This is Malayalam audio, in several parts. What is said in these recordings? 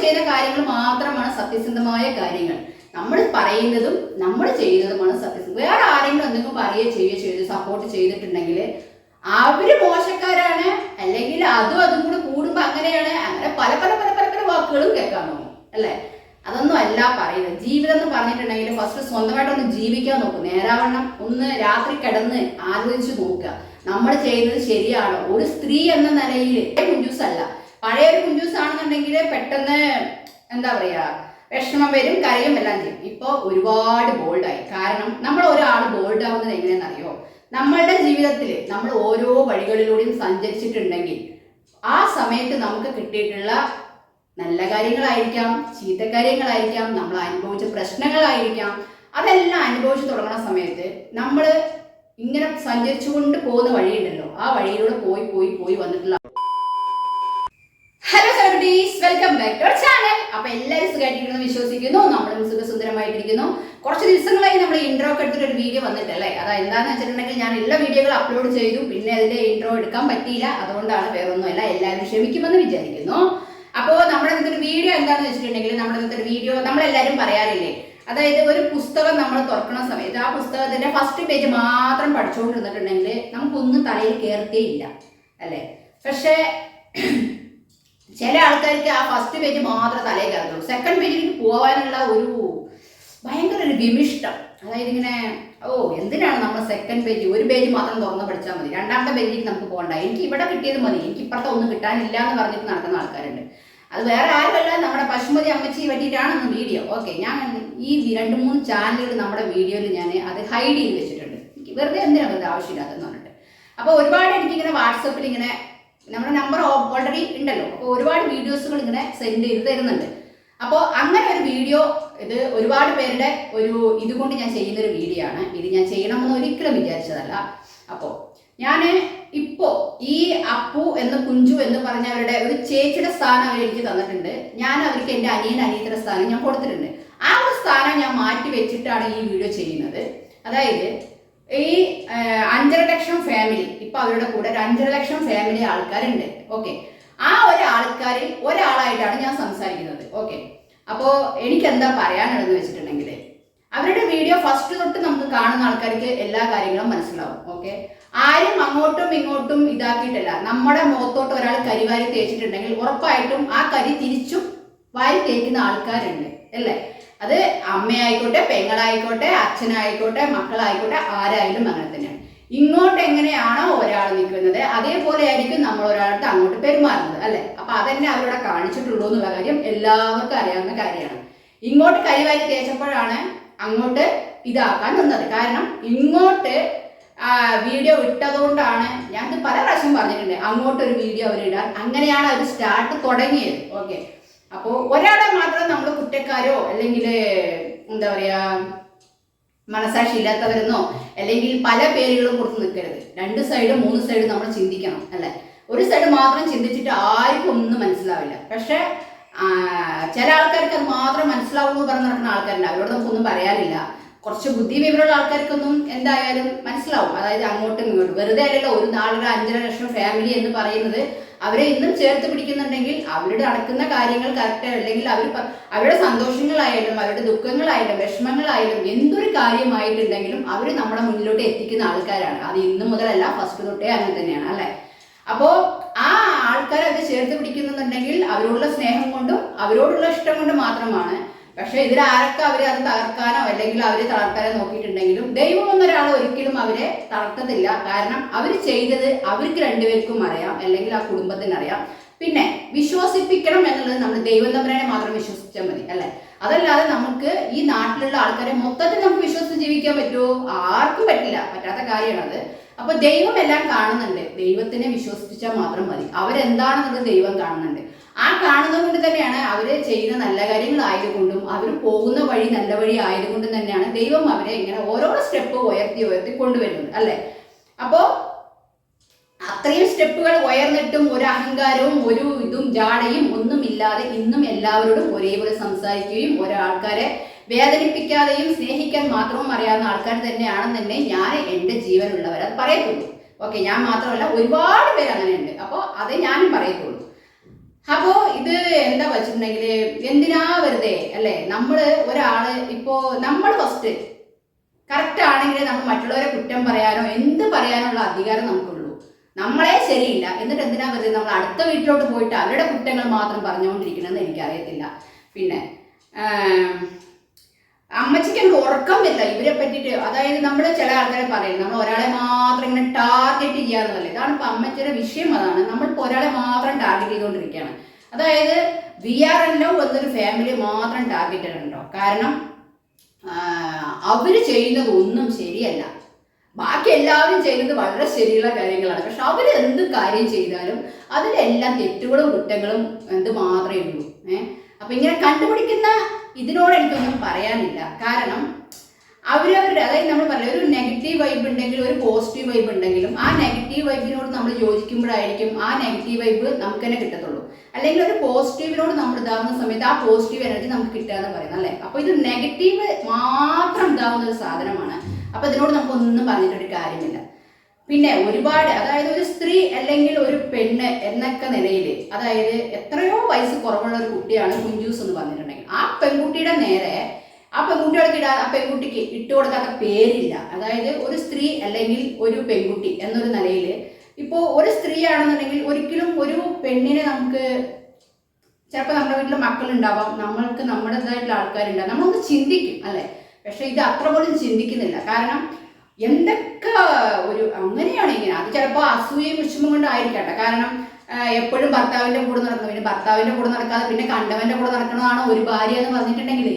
ചെയ്യുന്ന കാര്യങ്ങൾ മാത്രമാണ് സത്യസന്ധമായ കാര്യങ്ങൾ. നമ്മൾ പറയുന്നതും നമ്മൾ ചെയ്യുന്നതുമാണ് സത്യസന്ധം വേറെ ആരെങ്കിലും എന്തെങ്കിലും പറയുകയോ ചെയ്യുകയോ ചെയ്ത് സപ്പോർട്ട് ചെയ്തിട്ടുണ്ടെങ്കിൽ അവർ മോശക്കാരാണ് അല്ലെങ്കിൽ അതും അതും കൂടെ കൂടുമ്പോ അങ്ങനെയാണ്. അങ്ങനെ പല പല പല പല പല വാക്കുകളും കേൾക്കാൻ തോന്നും അല്ലേ? അതൊന്നും അല്ല പറയുന്നത്. ജീവിതം എന്ന് പറഞ്ഞിട്ടുണ്ടെങ്കിൽ ഫസ്റ്റ് സ്വന്തമായിട്ടൊന്ന് ജീവിക്കാൻ നോക്കും. നേരാവണ്ണം ഒന്ന് രാത്രി കിടന്ന് ആലോചിച്ച് നോക്കുക. നമ്മൾ ചെയ്യുന്നത് ശരിയാണോ? ഒരു സ്ത്രീ എന്ന നിലയിൽ കുഞ്ചൂസ് അല്ല പഴയ ഒരു കുഞ്ചൂസ് ആണെന്നുണ്ടെങ്കിൽ പെട്ടെന്ന് എന്താ പറയാ വിഷമം വരും കരയും എല്ലാം ചെയ്യും. ഇപ്പൊ ഒരുപാട് ബോൾഡായി കാരണം നമ്മൾ ഒരാൾ ബോൾഡ് ആവുന്നത് എങ്ങനെയെന്നറിയോ നമ്മളുടെ ജീവിതത്തിൽ നമ്മൾ ഓരോ വഴികളിലൂടെയും സഞ്ചരിച്ചിട്ടുണ്ടെങ്കിൽ ആ സമയത്ത് നമുക്ക് കിട്ടിയിട്ടുള്ള നല്ല കാര്യങ്ങളായിരിക്കാം ചീത്ത കാര്യങ്ങളായിരിക്കാം നമ്മൾ അനുഭവിച്ച പ്രശ്നങ്ങളായിരിക്കാം. അതെല്ലാം അനുഭവിച്ചു തുടങ്ങുന്ന സമയത്ത് നമ്മൾ ഇങ്ങനെ സഞ്ചരിച്ചുകൊണ്ട് പോകുന്ന വഴിയുണ്ടല്ലോ. ആ വഴിയിലൂടെ പോയി പോയി പോയി വന്നിട്ടുള്ള വെൽക്കം ബാക്ക് ടു ചാനൽ അപ്പൊ എല്ലാവരും സുഖമായിട്ടിരിക്കുന്നു വിശ്വസിക്കുന്നു. നമ്മളും സുഖസുന്ദരമായിട്ടിരിക്കുന്നു. കുറച്ച് ദിവസങ്ങളായി നമ്മൾ ഇൻട്രോ ഒക്കെ എടുത്തിട്ട് ഒരു വീഡിയോ വന്നിട്ടല്ലേ അതാ എന്താന്ന് വെച്ചിട്ടുണ്ടെങ്കിൽ ഞാൻ എല്ലാ വീഡിയോകളും അപ്ലോഡ് ചെയ്തു. പിന്നെ അതിന്റെ ഇൻട്രോ എടുക്കാൻ പറ്റിയില്ല. അതുകൊണ്ടാണ് വേറൊന്നുമല്ല എല്ലാവരും ക്ഷമിക്കുമെന്ന് വിചാരിക്കുന്നു. അപ്പോൾ നമ്മുടെ ഇന്നത്തെ ഒരു വീഡിയോ എന്താണെന്ന് വെച്ചിട്ടുണ്ടെങ്കിൽ നമ്മുടെ ഇന്നത്തെ ഒരു വീഡിയോ നമ്മളെല്ലാവരും പറയാറില്ലേ? അതായത് ഒരു പുസ്തകം നമ്മൾ തുറക്കുന്ന സമയത്ത് ആ പുസ്തകത്തിന്റെ ഫസ്റ്റ് പേജ് മാത്രം പഠിച്ചുകൊണ്ടിരുന്നിട്ടുണ്ടെങ്കിൽ നമുക്കൊന്നും തലയിൽ കയറത്തേ ഇല്ല. അല്ലേ? പക്ഷേ ചില ആൾക്കാർക്ക് ആ ഫസ്റ്റ് പേജ് മാത്രം തലയിൽ കയറുള്ളൂ സെക്കൻഡ് പേജിലേക്ക് പോകാനുള്ള ഒരു ഭയങ്കര ഒരു വിമിഷ്ടം. അതായത് ഇങ്ങനെ ഓ എന്തിനാണ് നമ്മൾ സെക്കൻഡ് പേജ് ഒരു പേജ് മാത്രം തുറന്ന് പഠിച്ചാൽ മതി? രണ്ടാമത്തെ പേജിലേക്ക് നമുക്ക് പോകണ്ട. എനിക്ക് ഇവിടെ കിട്ടിയത് മതി. എനിക്ക് ഇപ്പുറത്തെ ഒന്നും കിട്ടാനില്ല എന്ന് പറഞ്ഞിട്ട് നടക്കുന്ന ആൾക്കാരുണ്ട്. അത് വേറെ ആരുമല്ല. നമ്മുടെ പശുമതി അമ്മച്ചി പറ്റിയിട്ടാണ് വീഡിയോ ഓക്കെ ഞാൻ ഈ രണ്ട് മൂന്ന് ചാനലുകൾ നമ്മുടെ വീഡിയോയിൽ ഞാൻ അത് ഹൈഡ് ചെയ്ത് വെച്ചിട്ടുണ്ട്. എനിക്ക് വെറുതെ എന്തിനാണ് വെറുതെ ആവശ്യമില്ലാത്തതെന്ന് പറഞ്ഞിട്ട്. അപ്പോൾ ഒരുപാട് എനിക്കിങ്ങനെ വാട്സപ്പിൽ ഇങ്ങനെ നമ്മുടെ നമ്പർ ഓൾറെഡി ഉണ്ടല്ലോ. അപ്പോൾ ഒരുപാട് വീഡിയോസുകൾ ഇങ്ങനെ സെൻഡ് ചെയ്ത് തരുന്നുണ്ട്. അപ്പോൾ അങ്ങനെ ഒരു വീഡിയോ ഇത് ഒരുപാട് പേരുടെ ഒരു ഇതുകൊണ്ട് ഞാൻ ചെയ്യുന്ന ഒരു വീഡിയോ ആണ്. ഇത് ഞാൻ ചെയ്യണമെന്ന് ഒരിക്കലും വിചാരിച്ചതല്ല. അപ്പോൾ ഞാൻ ഇപ്പോ ഈ അപ്പു എന്ന് കുഞ്ചു എന്ന് പറഞ്ഞ അവരുടെ ഒരു ചേച്ചിയുടെ സ്ഥാനം അവർ എനിക്ക് തന്നിട്ടുണ്ട്. ഞാൻ അവർക്ക് എന്റെ അനിയൻ അനിയത്തിയുടെ സ്ഥാനം ഞാൻ കൊടുത്തിട്ടുണ്ട്. ആ ഒരു സ്ഥാനം ഞാൻ മാറ്റി വെച്ചിട്ടാണ് ഈ വീഡിയോ ചെയ്യുന്നത്. അതായത് ഈ അഞ്ചര ലക്ഷം ഫാമിലി ഇപ്പൊ അവരുടെ കൂടെ ഒരു അഞ്ചര ലക്ഷം ഫാമിലി ആൾക്കാരുണ്ട്. ഓക്കെ ആ ഒരു ആൾക്കാരിൽ ഒരാളായിട്ടാണ് ഞാൻ സംസാരിക്കുന്നത്. ഓക്കെ അപ്പോ എനിക്ക് എന്താ പറയാനുള്ളതെന്ന് വെച്ചിട്ടുണ്ടെങ്കിൽ അവരുടെ വീഡിയോ ഫസ്റ്റ് തൊട്ട് നമുക്ക് കാണുന്ന ആൾക്കാർക്ക് എല്ലാ കാര്യങ്ങളും മനസ്സിലാവും. ഓക്കെ ആരും അങ്ങോട്ടും ഇങ്ങോട്ടും ഇതാക്കിയിട്ടില്ല. നമ്മുടെ മുഖത്തോട്ട് ഒരാൾ കരിവാരി തേച്ചിട്ടുണ്ടെങ്കിൽ ഉറപ്പായിട്ടും ആ കരി തിരിച്ചും വാരി തേക്കുന്ന ആൾക്കാരുണ്ട്. അല്ലേ? അത് അമ്മയായിക്കോട്ടെ പെങ്ങളായിക്കോട്ടെ അച്ഛനായിക്കോട്ടെ മക്കളായിക്കോട്ടെ ആരായാലും അങ്ങനെ തന്നെയാണ്. ഇങ്ങോട്ട് എങ്ങനെയാണോ ഒരാൾ നിൽക്കുന്നത് അതേപോലെ ആയിരിക്കും നമ്മൾ ഒരാളുടെ അങ്ങോട്ട് പെരുമാറുന്നത് അല്ലെ? അപ്പൊ അതന്നെ അവരോട് കാണിച്ചിട്ടുള്ളൂ എന്നുള്ള കാര്യം എല്ലാവർക്കും അറിയാവുന്ന കാര്യമാണ്. ഇങ്ങോട്ട് കരിവാരി തേച്ചപ്പോഴാണ് അങ്ങോട്ട് ഇതാക്കാൻ നിന്നത്. കാരണം ഇങ്ങോട്ട് വീഡിയോ ഇട്ടതുകൊണ്ടാണ് ഞാൻ പല പ്രാവശ്യം പറഞ്ഞിട്ടുണ്ട് അങ്ങോട്ട് ഒരു വീഡിയോ അവരിടാൻ. അങ്ങനെയാണ് അവർ സ്റ്റാർട്ട് തുടങ്ങിയത്. ഓക്കെ. അപ്പോൾ ഒരാളെ മാത്രം നമ്മൾ കുറ്റക്കാരോ അല്ലെങ്കിൽ എന്താ പറയാ മനസാക്ഷി ഇല്ലാത്തവരെന്നോ അല്ലെങ്കിൽ പല പേരുകളും കൊടുത്ത് നിൽക്കരുത്. രണ്ട് സൈഡ് മൂന്ന് സൈഡ് നമ്മൾ ചിന്തിക്കണം അല്ലെ? ഒരു സൈഡ് മാത്രം ചിന്തിച്ചിട്ട് ആർക്കും ഒന്നും മനസ്സിലാവില്ല. പക്ഷെ ചില ആൾക്കാർക്ക് അത് മാത്രം മനസ്സിലാവുമെന്ന് പറഞ്ഞ് നടക്കുന്ന ആൾക്കാരുണ്ട്. അവരോട് നമുക്കൊന്നും പറയാനില്ല. കുറച്ച് ബുദ്ധി വിവരമുള്ള ആൾക്കാർക്കൊന്നും എന്തായാലും മനസ്സിലാവും. അതായത് അങ്ങോട്ടും ഇങ്ങോട്ടും. വെറുതെ അല്ലല്ലോ ഒരു നാളൊരു അഞ്ചര ലക്ഷം ഫാമിലി എന്ന് പറയുന്നത് അവരെ ഇന്നും ചേർത്ത് പിടിക്കുന്നുണ്ടെങ്കിൽ അവരുടെ നടക്കുന്ന കാര്യങ്ങൾ കറക്റ്റ് അല്ലെങ്കിൽ അവർ അവരുടെ സന്തോഷങ്ങളായാലും അവരുടെ ദുഃഖങ്ങളായാലും വിഷമങ്ങളായാലും എന്തൊരു കാര്യമായിട്ടുണ്ടെങ്കിലും അവർ നമ്മുടെ മുന്നിലോട്ട് എത്തിക്കുന്ന ആൾക്കാരാണ്. അത് ഇന്നു മുതലല്ല ഫസ്റ്റ് തൊട്ടേ അങ്ങനെ തന്നെയാണ് അല്ലെ? അപ്പോ ആ ആൾക്കാരെ അത് ചേർത്ത് പിടിക്കുന്നുണ്ടെങ്കിൽ അവരോടുള്ള സ്നേഹം കൊണ്ടും അവരോടുള്ള ഇഷ്ടം കൊണ്ടും മാത്രമാണ് പക്ഷെ ഇതിലാരൊക്കെ അവരെ അത് തകർക്കാനോ അല്ലെങ്കിൽ അവരെ തളർത്താനോ നോക്കിയിട്ടുണ്ടെങ്കിലും ദൈവം എന്നൊരാൾ ഒരിക്കലും അവരെ തളർത്തത്തില്ല. കാരണം അവർ ചെയ്തത് അവർക്ക് രണ്ടുപേർക്കും അറിയാം. അല്ലെങ്കിൽ ആ കുടുംബത്തിന് അറിയാം. പിന്നെ വിശ്വസിപ്പിക്കണം എന്നുള്ളത് നമ്മൾ ദൈവം തമ്പുരാനെ മാത്രം വിശ്വസിച്ചാൽ മതി അല്ലെ? അതല്ലാതെ നമുക്ക് ഈ നാട്ടിലുള്ള ആൾക്കാരെ മൊത്തത്തിൽ നമുക്ക് വിശ്വസിച്ച് ജീവിക്കാൻ പറ്റുമോ? ആർക്കും പറ്റില്ല. പറ്റാത്ത കാര്യമാണ് അത് അപ്പൊ ദൈവം എല്ലാം കാണുന്നുണ്ട്. ദൈവത്തിനെ വിശ്വസിച്ചാൽ മാത്രം മതി. അവരെന്താണെന്നത് ദൈവം കാണുന്നുണ്ട്. ആ കാണുന്നത് കൊണ്ട് തന്നെയാണ് അവർ ചെയ്യുന്ന നല്ല കാര്യങ്ങളായതുകൊണ്ടും അവർ പോകുന്ന വഴി നല്ല വഴി ആയതുകൊണ്ടും തന്നെയാണ് ദൈവം അവരെ ഇങ്ങനെ ഓരോ സ്റ്റെപ്പ് ഉയർത്തി ഉയർത്തി കൊണ്ടുവരുന്നത് അല്ലെ? അപ്പോ അത്രയും സ്റ്റെപ്പുകൾ ഉയർന്നിട്ടും ഒരു അഹങ്കാരവും ഒരു ഇതും ജാടയും ഒന്നുമില്ലാതെ ഇന്നും എല്ലാവരോടും ഒരേപോലെ സംസാരിക്കുകയും ഒരാൾക്കാരെ വേദനിപ്പിക്കാതെയും സ്നേഹിക്കാൻ മാത്രവും അറിയാവുന്ന ആൾക്കാർ തന്നെയാണെന്ന് തന്നെ ഞാൻ എന്റെ ജീവനുള്ളവർ അത് പറയത്തുള്ളൂ. ഓക്കെ ഞാൻ മാത്രമല്ല ഒരുപാട് പേര് അങ്ങനെയുണ്ട്. അപ്പോൾ അത് ഞാനും പറയത്തുള്ളൂ. അപ്പോ ഇത് എന്താ വെച്ചിട്ടുണ്ടെങ്കിൽ എന്തിനാ വെറുതെ അല്ലെ? നമ്മൾ ഒരാൾ ഇപ്പോ നമ്മൾ ഫസ്റ്റ് കറക്റ്റ് ആണെങ്കിൽ നമ്മൾ മറ്റുള്ളവരെ കുറ്റം പറയാനോ എന്ത് പറയാനുള്ള അധികാരം നമുക്കുള്ളൂ. നമ്മളെ ശരിയില്ല. എന്നിട്ട് എന്തിനാ വെറുതെ നമ്മൾ അടുത്ത വീട്ടിലോട്ട് പോയിട്ട് അവരുടെ കുറ്റങ്ങൾ മാത്രം പറഞ്ഞുകൊണ്ടിരിക്കണമെന്ന് എനിക്കറിയത്തില്ല. പിന്നെ അമ്മച്ചിക്ക് എനിക്ക് ഉറക്കം വരില്ല. ഇവരെ പറ്റിയിട്ട് അതായത് നമ്മൾ ചില ആൾക്കാരെ പറയും നമ്മൾ ഒരാളെ മാത്രം ഇങ്ങനെ ടാർഗറ്റ് ചെയ്യാന്നുള്ളത്. ഇതാണ് ഇപ്പൊ അമ്മച്ചിയുടെ വിഷയം. അതാണ്. നമ്മളിപ്പോ ഒരാളെ ചെയ്തുകൊണ്ടിരിക്കുകയാണ് അതായത് വി ആർ എൻ ലവ് എന്നൊരു ഫാമിലി മാത്രം ടാർഗറ്റഡ് ഉണ്ടോ കാരണം അവർ ചെയ്യുന്നത് ഒന്നും ശരിയല്ല. ബാക്കി എല്ലാവരും ചെയ്യുന്നത് വളരെ ശരിയുള്ള കാര്യങ്ങളാണ്. പക്ഷെ അവർ എന്ത് കാര്യം ചെയ്താലും അതിലെല്ലാം തെറ്റുകളും കുറ്റങ്ങളും എന്ത് മാത്രമേ ഉള്ളൂ. ഏഹ് അപ്പൊ ഇങ്ങനെ കണ്ടുപിടിക്കുന്ന ഇതിനോട് എനിക്കൊന്നും പറയാനില്ല. കാരണം അവരവരുടെ അതായത് നമ്മൾ പറയുന്നത് ഒരു നെഗറ്റീവ് വൈബ് ഉണ്ടെങ്കിലും ഒരു പോസിറ്റീവ് വൈബ് ഉണ്ടെങ്കിലും ആ നെഗറ്റീവ് വൈബിനോട് നമ്മൾ യോജിക്കുമ്പോഴായിരിക്കും ആ നെഗറ്റീവ് വൈബ് നമുക്ക് തന്നെ കിട്ടത്തുള്ളൂ. അല്ലെങ്കിൽ ഒരു പോസിറ്റീവിനോട് നമ്മൾ ഇതാവുന്ന സമയത്ത് ആ പോസിറ്റീവ് എനർജി നമുക്ക് കിട്ടുക എന്ന് പറയുന്നത് അല്ലേ? അപ്പൊ ഇത് നെഗറ്റീവ് മാത്രം ഇതാവുന്ന ഒരു സാധനമാണ്. അപ്പൊ ഇതിനോട് നമുക്ക് ഒന്നും പറഞ്ഞിട്ടൊരു കാര്യമില്ല. പിന്നെ ഒരുപാട് അതായത് ഒരു സ്ത്രീ അല്ലെങ്കിൽ ഒരു പെണ്ണ് എന്നൊക്കെ നിലയിൽ അതായത് എത്രയോ വയസ്സ് കുറവുള്ള ഒരു കുട്ടിയാണ് കുഞ്ചൂസ് എന്ന് പറഞ്ഞിട്ടുണ്ടെങ്കിൽ. ആ പെൺകുട്ടിയുടെ നേരെ ആ പെൺകുട്ടികൾക്ക് ഇടാ ആ പെൺകുട്ടിക്ക് ഇട്ട് കൊടുക്കാത്ത പേരില്ല. അതായത് ഒരു സ്ത്രീ അല്ലെങ്കിൽ ഒരു പെൺകുട്ടി എന്നൊരു നിലയിൽ ഇപ്പോൾ ഒരു സ്ത്രീ ആണെന്നുണ്ടെങ്കിൽ ഒരിക്കലും ഒരു പെണ്ണിനെ നമുക്ക് ചിലപ്പോൾ നമ്മുടെ വീട്ടിൽ മക്കളുണ്ടാവാം. നമ്മൾക്ക് നമ്മുടേതായിട്ടുള്ള ആൾക്കാരുണ്ടാവും. നമ്മളൊന്ന് ചിന്തിക്കും അല്ലേ? പക്ഷെ ഇത് അത്ര പോലും ചിന്തിക്കുന്നില്ല. കാരണം എന്തൊക്കെ ഒരു അങ്ങനെയാണ് ഇങ്ങനെ. അത് ചിലപ്പോൾ അസൂയയും വിഷമം കൊണ്ടായിരിക്കട്ടെ കാരണം എപ്പോഴും ഭർത്താവിന്റെ കൂടെ നടക്കണം പിന്നെ ഭർത്താവിന്റെ കൂടെ നടക്കാതെ പിന്നെ കണ്ടവന്റെ കൂടെ നടക്കണതാണ് ഒരു ഭാര്യ എന്ന് പറഞ്ഞിട്ടുണ്ടെങ്കിൽ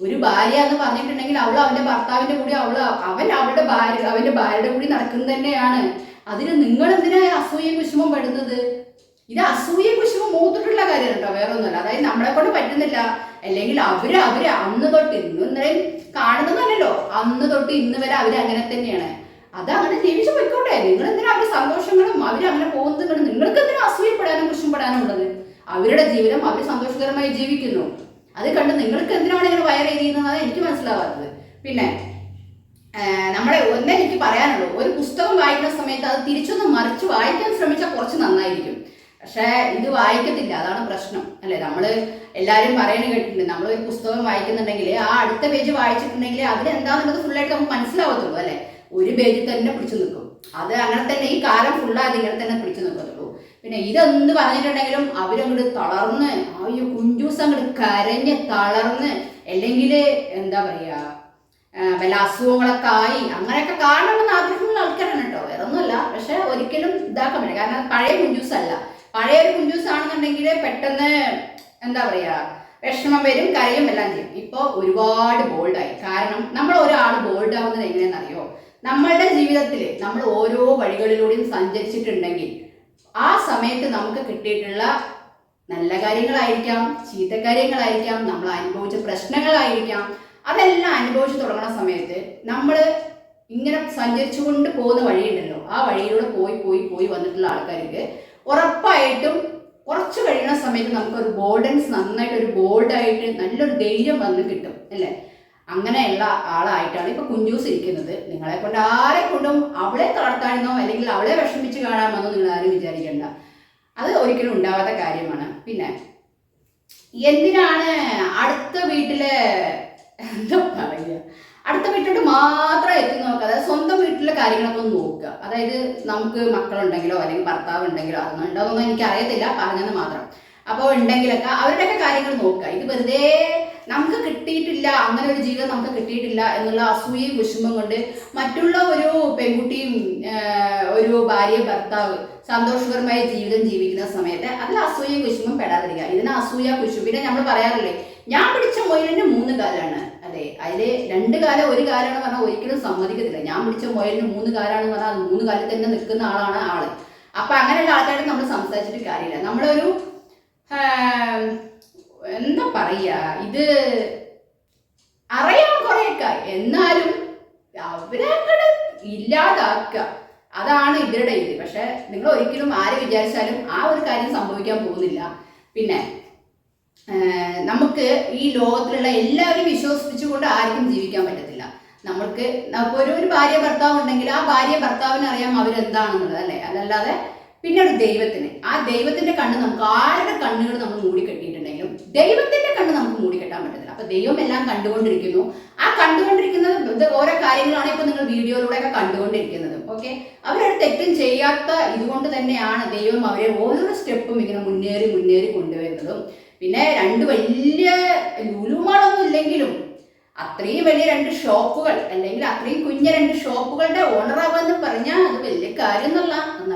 ഒരു ഭാര്യ എന്ന് പറഞ്ഞിട്ടുണ്ടെങ്കിൽ അവൾ അവന്റെ ഭർത്താവിന്റെ കൂടി അവൾ അവൻ അവളുടെ ഭാര്യ അവന്റെ ഭാര്യയുടെ കൂടി നടക്കുന്നത് തന്നെയാണ്. അതിന് നിങ്ങൾ എന്തിനാ അസൂയ കുശുമം പെടുന്നത്? ഇത് അസൂയ കുശുമം മൂത്തിട്ടുള്ള കാര്യം കേട്ടോ വേറെ ഒന്നുമല്ല അതായത് നമ്മളെ കൊണ്ട് പറ്റുന്നില്ല. അല്ലെങ്കിൽ അവർ അവർ അന്ന് തൊട്ട് ഇന്ന് ഇന്നലെയും കാണുന്നതല്ലല്ലോ. അന്ന് തൊട്ട് ഇന്ന് വരെ അവർ അങ്ങനെ തന്നെയാണ്. അത് അങ്ങനെ ജീവിച്ചു പോയിക്കോട്ടെ. നിങ്ങൾ എന്തിനാ അവരുടെ സന്തോഷങ്ങളും അവർ അങ്ങനെ പോകുന്നത്? നിങ്ങൾക്ക് എന്തിനാ അസൂയപ്പെടാനും കുശുമ്പെടാനും ഉള്ളത്? അവരുടെ ജീവിതം അവർ സന്തോഷകരമായി ജീവിക്കുന്നു. അത് കണ്ട് നിങ്ങൾക്ക് എന്തിനാണ് ഇങ്ങനെ വയർ ചെയ്യുന്നത് എനിക്ക് മനസ്സിലാവാത്തത്. പിന്നെ നമ്മളെ ഒന്നേ എനിക്ക് പറയാനുള്ളൂ. ഒരു പുസ്തകം വായിക്കുന്ന സമയത്ത് അത് തിരിച്ചൊന്ന് മറിച്ച് വായിക്കാൻ ശ്രമിച്ചാൽ കുറച്ച് നന്നായിരിക്കും. പക്ഷേ ഇത് വായിക്കത്തില്ല. അതാണ് പ്രശ്നം. അല്ലേ? നമ്മൾ എല്ലാവരും പറയണ കേട്ടിട്ടുണ്ട്. നമ്മൾ ഒരു പുസ്തകം വായിക്കുന്നുണ്ടെങ്കിൽ ആ അടുത്ത പേജ് വായിച്ചിട്ടുണ്ടെങ്കിൽ എന്താണെന്നുള്ളത് ഫുള്ളായിട്ട് നമുക്ക് മനസ്സിലാവത്തുള്ളൂ. അല്ലേ? ഒരു പേജിൽ തന്നെ പിടിച്ചു നിൽക്കും. അത് അങ്ങനെ തന്നെ ഈ കാലം ഫുള്ളായത് ഇങ്ങനെ തന്നെ പിടിച്ചു നിൽക്കത്തുള്ളൂ. പിന്നെ ഇതെന്ത് പറഞ്ഞിട്ടുണ്ടെങ്കിലും അവരങ്ങോട്ട് തളർന്ന് അയ്യോ കുഞ്ചൂസ് അങ്ങോട്ട് കരഞ്ഞ് തളർന്ന് അല്ലെങ്കിൽ എന്താ പറയാ ആ, വല്ല അസുഖങ്ങളൊക്കെ ആയി അങ്ങനെയൊക്കെ കാണണമെന്ന് ആഗ്രഹമുള്ള ആൾക്കാരാണ് കേട്ടോ. വേറെ ഒന്നുമല്ല പക്ഷെ ഒരിക്കലും ഇതാക്കാൻ പറ്റില്ല. കാരണം പഴയ കുഞ്ചൂസ് അല്ല പഴയ ഒരു കുഞ്ചൂസ് ആണെന്നുണ്ടെങ്കിൽ പെട്ടെന്ന് എന്താ പറയാ വിഷമം വരും കരയും എല്ലാം ചെയ്യും. ഇപ്പോൾ ഒരുപാട് ബോൾഡായി. കാരണം നമ്മൾ ഒരാൾ ബോൾഡ് ആവുന്നത് എങ്ങനെയാണെന്നറിയോ? നമ്മളുടെ ജീവിതത്തിൽ നമ്മൾ ഓരോ വഴികളിലൂടെയും സഞ്ചരിച്ചിട്ടുണ്ടെങ്കിൽ ആ സമയത്ത് നമുക്ക് കിട്ടിയിട്ടുള്ള നല്ല കാര്യങ്ങളായിരിക്കാം ചീത്ത കാര്യങ്ങളായിരിക്കാം നമ്മൾ അനുഭവിച്ച പ്രശ്നങ്ങളായിരിക്കാം. അതെല്ലാം അനുഭവിച്ചു തുടങ്ങുന്ന സമയത്ത് നമ്മൾ ഇങ്ങനെ സഞ്ചരിച്ചുകൊണ്ട് പോകുന്ന വഴിയുണ്ടല്ലോ. ആ വഴിയിലൂടെ പോയി പോയി പോയി വന്നിട്ടുള്ള ആൾക്കാർക്ക് ഉറപ്പായിട്ടും കുറച്ച് കഴിയുന്ന സമയത്ത് നമുക്കൊരു ബോർഡൻസ് നന്നായിട്ട് ഒരു ബോൾഡായിട്ട് നല്ലൊരു ധൈര്യം വന്ന് കിട്ടും അല്ലേ? അങ്ങനെയുള്ള ആളായിട്ടാണ് ഇപ്പൊ കുഞ്ചൂസ് ഇരിക്കുന്നത്. നിങ്ങളെ കൊണ്ട് ആരെ കൊണ്ടും അവളെ തളർത്താണെന്നോ അല്ലെങ്കിൽ അവളെ വിഷമിച്ച് കാണാമെന്നോ നിങ്ങൾ ആരും വിചാരിക്കേണ്ട. അത് ഒരിക്കലും ഉണ്ടാവാത്ത കാര്യമാണ്. പിന്നെ എന്തിനാണ് അടുത്ത വീട്ടിലെ എന്താ പറയുക? അടുത്ത വീട്ടിലോട്ട് മാത്രം എത്തി നോക്കുക. അതായത് സ്വന്തം വീട്ടിലെ കാര്യങ്ങളൊക്കെ ഒന്ന് നോക്കുക. അതായത് നമുക്ക് മക്കളുണ്ടെങ്കിലോ അല്ലെങ്കിൽ ഭർത്താവ് ഉണ്ടെങ്കിലോ അതൊന്നും എനിക്ക് അറിയത്തില്ല പറഞ്ഞെന്ന് മാത്രം. അപ്പോൾ ഉണ്ടെങ്കിലൊക്കെ അവരുടെയൊക്കെ കാര്യങ്ങൾ നോക്കുക. ഇത് വെറുതെ നമുക്ക് കിട്ടിയിട്ടില്ല അങ്ങനെ ഒരു ജീവിതം നമുക്ക് കിട്ടിയിട്ടില്ല എന്നുള്ള അസൂയയും വിഷമം കൊണ്ട് മറ്റുള്ള ഒരു പെൺകുട്ടിയും ഒരു ഭാര്യ ഭർത്താവ് സന്തോഷകരമായ ജീവിതം ജീവിക്കുന്ന സമയത്ത് അതിൽ അസൂയയും കുശുമ്പം പെടാതിരിക്കുക. ഇതിന് അസൂയ കുശും പിന്നെ നമ്മൾ പറയാറില്ലേ ഞാൻ പിടിച്ച മുയലിന് മൂന്ന് കാലാണ്. അതെ അതിലെ രണ്ട് കാലം ഒരു കാലാണെന്ന് പറഞ്ഞാൽ ഒരിക്കലും സമ്മതിക്കത്തില്ല. ഞാൻ പിടിച്ച മുയലിന് മൂന്ന് കാലാണെന്ന് പറഞ്ഞാൽ അത് മൂന്ന് കാലിൽ തന്നെ നിൽക്കുന്ന ആളാണ് ആൾ. അപ്പൊ അങ്ങനെയുള്ള ആൾക്കാരോട് നമ്മൾ സംസാരിച്ചിട്ട് കാര്യമില്ല. നമ്മളൊരു എന്താ പറയാ ഇത് അറിയാൻ കുറേ എന്നാലും അവരെ അങ്ങട് ഇല്ലാതാക്കുക. അതാണ് ഇവരുടെ ഇത്. പക്ഷെ നിങ്ങൾ ഒരിക്കലും ആര് വിചാരിച്ചാലും ആ ഒരു കാര്യം സംഭവിക്കാൻ പോകുന്നില്ല. പിന്നെ നമുക്ക് ഈ ലോകത്തിലുള്ള എല്ലാവരും വിശ്വസിപ്പിച്ചുകൊണ്ട് ആർക്കും ജീവിക്കാൻ പറ്റത്തില്ല. നമ്മൾക്ക് ഒരു ഒരു ഭാര്യ ഭർത്താവ് ഉണ്ടെങ്കിൽ ആ ഭാര്യ ഭർത്താവിന് അറിയാം അവരെന്താണെന്നുള്ളത് അല്ലേ? അതല്ലാതെ പിന്നെ ഒരു ദൈവത്തിന്. ആ ദൈവത്തിന്റെ കണ്ണ് നമുക്ക് ആരുടെ കണ്ണുകൾ നമ്മൾ മൂടിക്കെട്ടിയിട്ടുണ്ടെങ്കിലും ദൈവത്തിന്റെ കണ്ണ് നമുക്ക് മൂടിക്കെട്ടാൻ പറ്റത്തില്ല. അപ്പൊ ദൈവം എല്ലാം കണ്ടുകൊണ്ടിരിക്കുന്നു. ആ കണ്ടുകൊണ്ടിരിക്കുന്നത് ഓരോ കാര്യങ്ങളാണ് ഇപ്പൊ നിങ്ങൾ വീഡിയോയിലൂടെ ഒക്കെ കണ്ടുകൊണ്ടിരിക്കുന്നത്. ഓക്കെ അവരൊരു തെറ്റും ചെയ്യാത്ത ഇതുകൊണ്ട് തന്നെയാണ് ദൈവം അവരെ ഓരോ സ്റ്റെപ്പും ഇങ്ങനെ മുന്നേറി മുന്നേറി കൊണ്ടുവരുന്നതും. പിന്നെ രണ്ട് വലിയ ലുലുമാളൊന്നും ഇല്ലെങ്കിലും അത്രയും വലിയ രണ്ട് ഷോപ്പുകൾ അല്ലെങ്കിൽ അത്രയും കുഞ്ഞ രണ്ട് ഷോപ്പുകളുടെ ഓണറാവാന്ന് പറഞ്ഞാൽ അത് വലിയ കാര്യം എന്നല്ല. അത്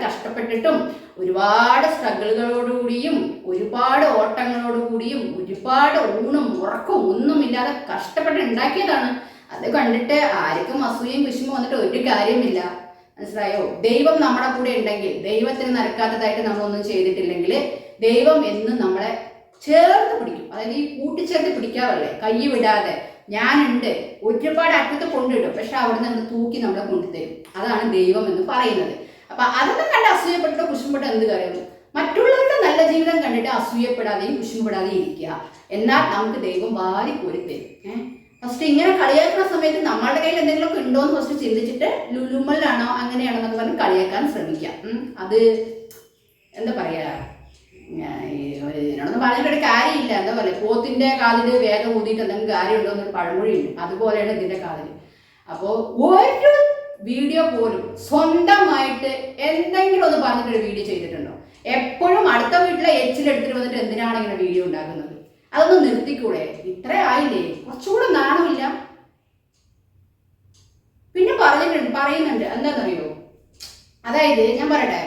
കഷ്ടപ്പെട്ടിട്ടും ഒരുപാട് സ്ട്രഗിളുകളോടുകൂടിയും ഒരുപാട് ഓട്ടങ്ങളോടുകൂടിയും ഒരുപാട് ഊണും ഉറക്കവും ഒന്നുമില്ലാതെ കഷ്ടപ്പെട്ട് ഉണ്ടാക്കിയതാണ്. അത് കണ്ടിട്ട് ആർക്കും അസൂയയും വിഷമം വന്നിട്ട് ഒരു കാര്യമില്ല മനസ്സിലായോ? ദൈവം നമ്മുടെ കൂടെ ഉണ്ടെങ്കിൽ ദൈവത്തിന് നടക്കാത്തതായിട്ട് നമ്മളൊന്നും ചെയ്തിട്ടില്ലെങ്കിൽ ദൈവം എന്നും നമ്മളെ ചേർത്ത് പിടിക്കും. അതായത് ഈ കൂട്ടിച്ചേർത്ത് പിടിക്കാറല്ലേ? കൈ വിടാതെ. ഞാനുണ്ട്. ഒരുപാട് അറ്റത്ത് കൊണ്ടിടും. പക്ഷെ അവിടെ നിന്ന് തൂക്കി നമ്മളെ കൊണ്ടുതരും. അതാണ് ദൈവം എന്ന് പറയുന്നത്. അപ്പൊ അതൊക്കെ കണ്ട് അസൂയപ്പെട്ടിട്ട് കുശുമ്പെട്ട് എന്ത് കാര്യം? മറ്റുള്ളവരുടെ നല്ല ജീവിതം കണ്ടിട്ട് അസൂയപ്പെടാതെയും കുശുമ്പെടാതെയും ഇരിക്കുക. എന്നാൽ നമുക്ക് ദൈവം വാരി കോരി ഏഹ് ഫസ്റ്റ് ഇങ്ങനെ കളിയാക്കുന്ന സമയത്ത് നമ്മളുടെ കയ്യിൽ എന്തെങ്കിലുമൊക്കെ ഉണ്ടോ എന്ന് ഫസ്റ്റ് ചിന്തിച്ചിട്ട് ലുലുമലാണോ അങ്ങനെയാണോ എന്നൊക്കെ പറഞ്ഞ് കളിയാക്കാൻ ശ്രമിക്കാം അത് എന്താ പറയാ? ഇതിനോടൊന്നും പറഞ്ഞിട്ട് ഒരു കാര്യമില്ല. എന്താ പറയുക പോത്തിന്റെ കാതിൽ വേഗം ഊതിയിട്ട് എന്തെങ്കിലും കാര്യമുണ്ടോ എന്നൊരു പഴമൊഴിയുണ്ട്. അതുപോലെയാണ് ഇതിന്റെ കാതിൽ അപ്പോൾ ഒരു വീഡിയോ പോലും സ്വന്തമായിട്ട് എന്തെങ്കിലും ഒന്ന് പറഞ്ഞിട്ടൊരു വീഡിയോ ചെയ്തിട്ടുണ്ടോ? എപ്പോഴും അടുത്ത വീട്ടിലെ എച്ചിലെടുത്തിട്ട് വന്നിട്ട് എന്തിനാണ് ഇങ്ങനെ വീഡിയോ ഉണ്ടാക്കുന്നത്? അതൊന്നും നിർത്തിക്കൂടെ? ഇത്ര ആയില്ലേ? കുറച്ചുകൂടെ നാണമില്ല. പിന്നെ പറഞ്ഞിട്ടുണ്ട് പറയുന്നുണ്ട്. എന്താണെന്നറിയോ? അതായത് ഞാൻ പറയട്ടെ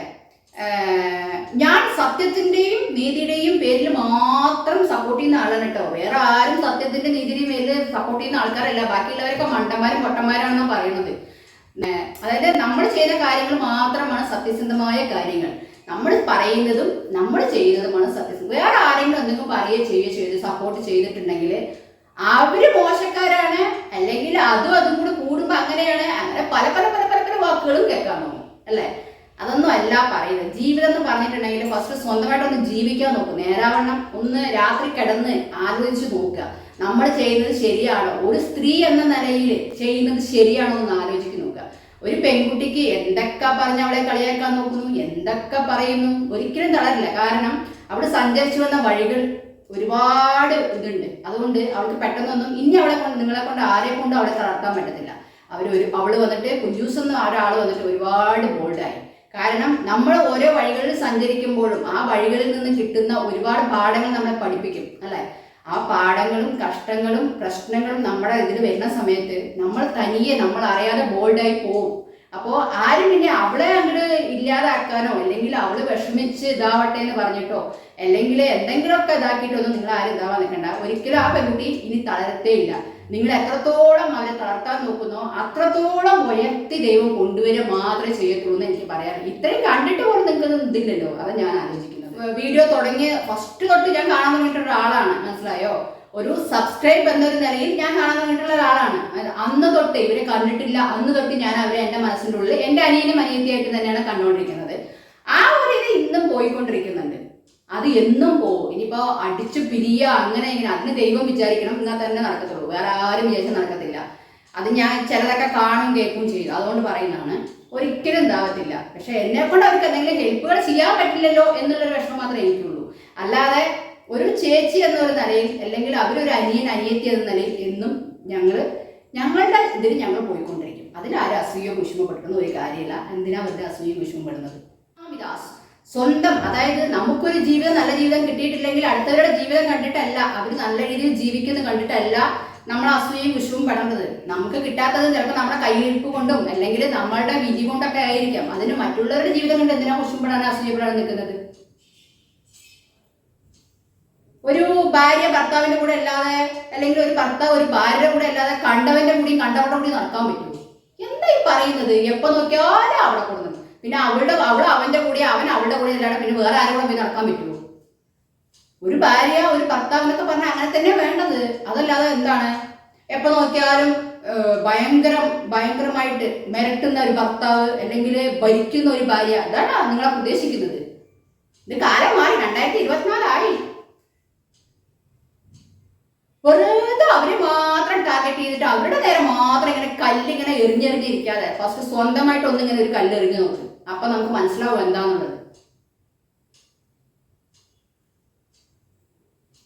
ഞാൻ സത്യത്തിന്റെയും നീതിയുടെയും പേരിൽ മാത്രം സപ്പോർട്ട് ചെയ്യുന്ന ആളാണ് കേട്ടോ. വേറെ ആരും സത്യത്തിന്റെ നീതിയുടെയും പേരിൽ സപ്പോർട്ട് ചെയ്യുന്ന ആൾക്കാരല്ല. ബാക്കിയുള്ളവരൊക്കെ മണ്ടന്മാരും പൊട്ടന്മാരാണെന്നാണ് പറയുന്നത്. അതായത് നമ്മൾ ചെയ്യുന്ന കാര്യങ്ങൾ മാത്രമാണ് സത്യസന്ധമായ കാര്യങ്ങൾ. നമ്മൾ പറയുന്നതും നമ്മൾ ചെയ്യുന്നതുമാണ് സത്യസന്ധം. വേറെ ആരെങ്കിലും എന്തെങ്കിലും പറയുകയോ ചെയ്യുകയോ ചെയ്ത് സപ്പോർട്ട് ചെയ്തിട്ടുണ്ടെങ്കിൽ അവർ മോശക്കാരാണ്. അല്ലെങ്കിൽ അതും അതും കൂടി കൂടുമ്പോ അങ്ങനെയാണ്. അങ്ങനെ പല പല പല പല പല വാക്കുകളും കേൾക്കാൻ തോന്നും. അല്ലേ? അതൊന്നും അല്ല പറയുന്നത്. ജീവിതം എന്ന് പറഞ്ഞിട്ടുണ്ടെങ്കിൽ ഫസ്റ്റ് സ്വന്തമായിട്ട് ഒന്ന് ജീവിക്കാൻ നോക്കും. നേരാവണ്ണം ഒന്ന് രാത്രി കിടന്ന് ആലോചിച്ച് നോക്കുക. നമ്മൾ ചെയ്യുന്നത് ശരിയാണോ? ഒരു സ്ത്രീ എന്ന നിലയിൽ ചെയ്യുന്നത് ശരിയാണോ എന്ന് ആലോചിച്ച് നോക്കുക ഒരു പെൺകുട്ടിക്ക് എന്തൊക്കെ പറഞ്ഞ് അവളെ കളിയാക്കാൻ നോക്കുന്നു എന്തൊക്കെ പറയുന്നു ഒരിക്കലും തളരില്ല. കാരണം അവിടെ സഞ്ചരിച്ചു വന്ന വഴികൾ ഒരുപാട് ഇതുണ്ട്. അതുകൊണ്ട് അവൾക്ക് പെട്ടെന്നൊന്നും ഇനി അവളെ കൊണ്ട് നിങ്ങളെ കൊണ്ട് ആരെ കൊണ്ട് അവളെ തളർത്താൻ പറ്റത്തില്ല. അവർ ഒരു അവൾ വന്നിട്ട് കുഞ്ചൂസ് എന്ന ഒരാൾ വന്നിട്ട് ഒരുപാട് ബോൾഡായി കാരണം നമ്മൾ ഓരോ വഴികളിൽ സഞ്ചരിക്കുമ്പോഴും ആ വഴികളിൽ നിന്ന് കിട്ടുന്ന ഒരുപാട് പാഠങ്ങൾ നമ്മളെ പഠിപ്പിക്കും അല്ലെ? ആ പാഠങ്ങളും കഷ്ടങ്ങളും പ്രശ്നങ്ങളും നമ്മുടെ ഇതിൽ വരുന്ന സമയത്ത് നമ്മൾ തനിയെ നമ്മൾ അറിയാതെ ബോൾഡായി പോകും അപ്പോൾ ആരും പിന്നെ അവളെ അങ്ങോട്ട് ഇല്ലാതാക്കാനോ അല്ലെങ്കിൽ അവൾ വിഷമിച്ച് ഇതാവട്ടെ എന്ന് പറഞ്ഞിട്ടോ അല്ലെങ്കിൽ എന്തെങ്കിലുമൊക്കെ ഇതാക്കിയിട്ടൊന്നും നിങ്ങൾ ആരും ഇതാവാൻ നിൽക്കണ്ട. ഒരിക്കലും ആ പെൺകുട്ടി ഇനി തളരത്തേ ഇല്ല. നിങ്ങൾ എത്രത്തോളം അവരെ തളർത്താൻ നോക്കുന്നോ അത്രത്തോളം ഉയർത്തി ദൈവം കൊണ്ടുവരിക മാത്രമേ ചെയ്യത്തുള്ളൂ എന്ന് എനിക്ക് പറയാം ഇത്രയും കണ്ടിട്ട് പോലും നിങ്ങൾക്ക് ഇതില്ലല്ലോ. അത് ഞാൻ ആലോചിക്കുന്നത് വീഡിയോ തുടങ്ങിയ ഫസ്റ്റ് തൊട്ട് ഞാൻ കാണാൻ തുടങ്ങിയിട്ടുള്ള ഒരാളാണ് മനസ്സിലായോ? ഒരു സബ്സ്ക്രൈബ് എന്നൊരു നിലയിൽ ഞാൻ കാണാൻ തുടങ്ങിയിട്ടുള്ള ഒരാളാണ്. അന്ന് തൊട്ട് ഇവരെ കണ്ടിട്ടില്ല അന്ന് തൊട്ട് ഞാൻ അവരെ എന്റെ മനസ്സിന്റെ ഉള്ളിൽ എന്റെ അനിയനും അനിയത്തിയായിട്ട് തന്നെയാണ് കണ്ടുകൊണ്ടിരിക്കുന്നത്. ആ ഒരു ഇത് ഇന്നും പോയിക്കൊണ്ടിരിക്കുന്നുണ്ട്. അത് എന്നും പോകും. ഇനിയിപ്പോ അടിച്ചു പിരിയ അങ്ങനെ ഇങ്ങനെ അതിന് ദൈവം വിചാരിക്കണം എന്നാൽ തന്നെ നടക്കത്തുള്ളൂ. വേറെ ആരും വിചാരിച്ചാൽ നടക്കത്തില്ല. അത് ഞാൻ ചിലതൊക്കെ കാണും കേൾക്കും ചെയ്തു അതുകൊണ്ട് പറയുന്നതാണ് ഒരിക്കലും ഉണ്ടാവത്തില്ല പക്ഷെ എന്നെ കൊണ്ട് അവർക്ക് എന്തെങ്കിലും ഹെൽപ്പുകൾ ചെയ്യാൻ പറ്റില്ലല്ലോ എന്നുള്ളൊരു വിഷമം മാത്രമേ എനിക്കുള്ളൂ. അല്ലാതെ ഒരു ചേച്ചി എന്നൊരു നിലയിൽ അല്ലെങ്കിൽ അവരൊരു അനിയൻ അനിയത്തി എന്ന നിലയിൽ എന്നും ഞങ്ങൾ ഞങ്ങളുടെ ഇതിൽ ഞങ്ങൾ പോയിക്കൊണ്ടിരിക്കും. അതിൽ ആരും അസൂയോ കുശുമപ്പെടുന്ന ഒരു കാര്യമില്ല. എന്തിനാ വെറുതെ അസൂയോ വിഷമപ്പെടുന്നത്? സ്വന്തം അതായത് നമുക്കൊരു ജീവിതം നല്ല ജീവിതം കിട്ടിയിട്ടില്ലെങ്കിൽ അടുത്തവരുടെ ജീവിതം കണ്ടിട്ടല്ല അവർ നല്ല രീതിയിൽ ജീവിക്കുന്നത് കണ്ടിട്ടല്ല നമ്മൾ അസൂയയും വിഷവും പെടേണ്ടത്. നമുക്ക് കിട്ടാത്തത് ചിലപ്പോൾ നമ്മുടെ കയ്യിരിപ്പ് കൊണ്ടും അല്ലെങ്കിൽ നമ്മളുടെ വിധി കൊണ്ടൊക്കെ ആയിരിക്കാം. അതിന് മറ്റുള്ളവരുടെ ജീവിതം കൊണ്ട് എന്തിനാ കുശുമ്പടാണ് അസൂയപ്പെടാൻ നിൽക്കുന്നത്? ഒരു ഭാര്യ ഭർത്താവിന്റെ കൂടെ അല്ലാതെ അല്ലെങ്കിൽ ഒരു ഭർത്താവ് ഒരു ഭാര്യയുടെ കൂടെ അല്ലാതെ കണ്ടവന്റെ കൂടി കണ്ടവരുടെ കൂടി നടക്കാൻ പറ്റുമോ? എന്താ ഈ പറയുന്നത്? എപ്പോ നോക്കിയാലും അവിടെ കൊടുക്കുന്നത് പിന്നെ അവളുടെ അവൾ അവന്റെ കൂടെ അവൻ അവളുടെ കൂടെ അല്ലാതെ പിന്നെ വേറെ ആരും കൂടെ പോയി നടക്കാൻ പറ്റുമോ? ഒരു ഭാര്യ ഒരു ഭർത്താവ് എന്നൊക്കെ പറഞ്ഞാൽ അങ്ങനെ തന്നെ വേണ്ടത്. അതല്ലാതെ എന്താണ്? എപ്പോ നോക്കിയാലും ഭയങ്കരം ഭയങ്കരമായിട്ട് മിരട്ടുന്ന ഒരു ഭർത്താവ് അല്ലെങ്കിൽ ഭരിക്കുന്ന ഒരു ഭാര്യ അതാണ് നിങ്ങളെ ഉദ്ദേശിക്കുന്നത്. ഇത് കാലം മാറി രണ്ടായിരത്തി ഇരുപത്തിനാലായി വെറുതെ അവരെ മാത്രം ടാർഗറ്റ് ചെയ്തിട്ട് അവരുടെ നേരെ മാത്രം ഇങ്ങനെ കല്ലിങ്ങനെ എറിഞ്ഞെറിഞ്ഞിരിക്കാതെ ഫസ്റ്റ് സ്വന്തമായിട്ട് ഒന്നിങ്ങനെ ഒരു കല്ല് എറിഞ്ഞു നോക്ക്. അപ്പൊ നമുക്ക് മനസ്സിലാവും എന്താന്നുള്ളത്.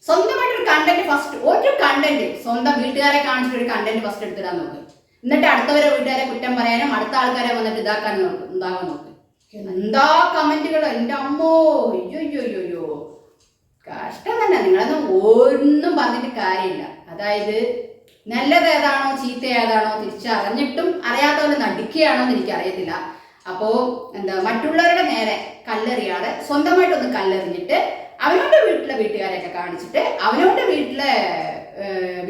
സ്വന്തമായിട്ടൊരു കണ്ടന്റ് ഫസ്റ്റ് ഒരു കണ്ടന്റ് സ്വന്തം വീട്ടുകാരെ കാണിച്ചിട്ട് ഒരു കണ്ടന്റ് ഫസ്റ്റ് എടുത്തിടാൻ നോക്ക്. എന്നിട്ട് അടുത്തവരെ വീട്ടുകാരെ കുറ്റം പറയാനും അടുത്ത ആൾക്കാരെ വന്നിട്ട് ഇതാക്കാൻ നോക്ക് ഉണ്ടാകാൻ നോക്ക്. എന്താ കമന്റുകൾ എന്റെ അമ്മോ അയ്യോ കഷ്ടം തന്നെ. നിങ്ങളൊന്നും ഒന്നും പറഞ്ഞിട്ട് കാര്യമില്ല. അതായത് നല്ലത് ഏതാണോ ചീത്ത ഏതാണോ തിരിച്ചറിഞ്ഞിട്ടും അറിയാത്തവരെ നടിക്കുകയാണോ എന്ന് എനിക്കറിയത്തില്ല. അപ്പോ എന്താ മറ്റുള്ളവരുടെ നേരെ കല്ലെറിയാതെ സ്വന്തമായിട്ടൊന്ന് കല്ലെറിഞ്ഞിട്ട് അവനവന്റെ വീട്ടിലെ വീട്ടുകാരെയൊക്കെ കാണിച്ചിട്ട് അവനവന്റെ വീട്ടിലെ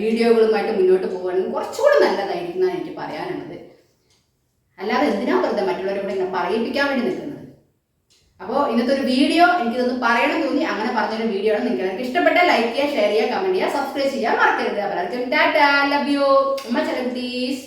വീഡിയോകളുമായിട്ട് മുന്നോട്ട് പോകുകയാണെങ്കിൽ കുറച്ചുകൂടെ നല്ലതായിരിക്കും എന്നാണ് എനിക്ക് പറയാനുള്ളത്. അല്ലാതെ എന്തിനാ വെറുതെ മറ്റുള്ളവരോട് ഇങ്ങനെ പറയിപ്പിക്കാൻ വേണ്ടി നിൽക്കുന്നത്? അപ്പോൾ ഇന്നത്തെ ഒരു വീഡിയോ എനിക്കിതൊന്ന് പറയണം തോന്നി. അങ്ങനെ പറഞ്ഞൊരു വീഡിയോ ആണ് നിങ്ങൾക്ക് ഇഷ്ടപ്പെട്ട ലൈക്ക് ചെയ്യുക ഷെയർ ചെയ്യുക കമന്റ് ചെയ്യുക സബ്സ്ക്രൈബ് ചെയ്യുക മറക്കരുത്. അപ്പോൾ ടാറ്റാ ലവ് യു ഉമ്മ ചെലക്ടീസ്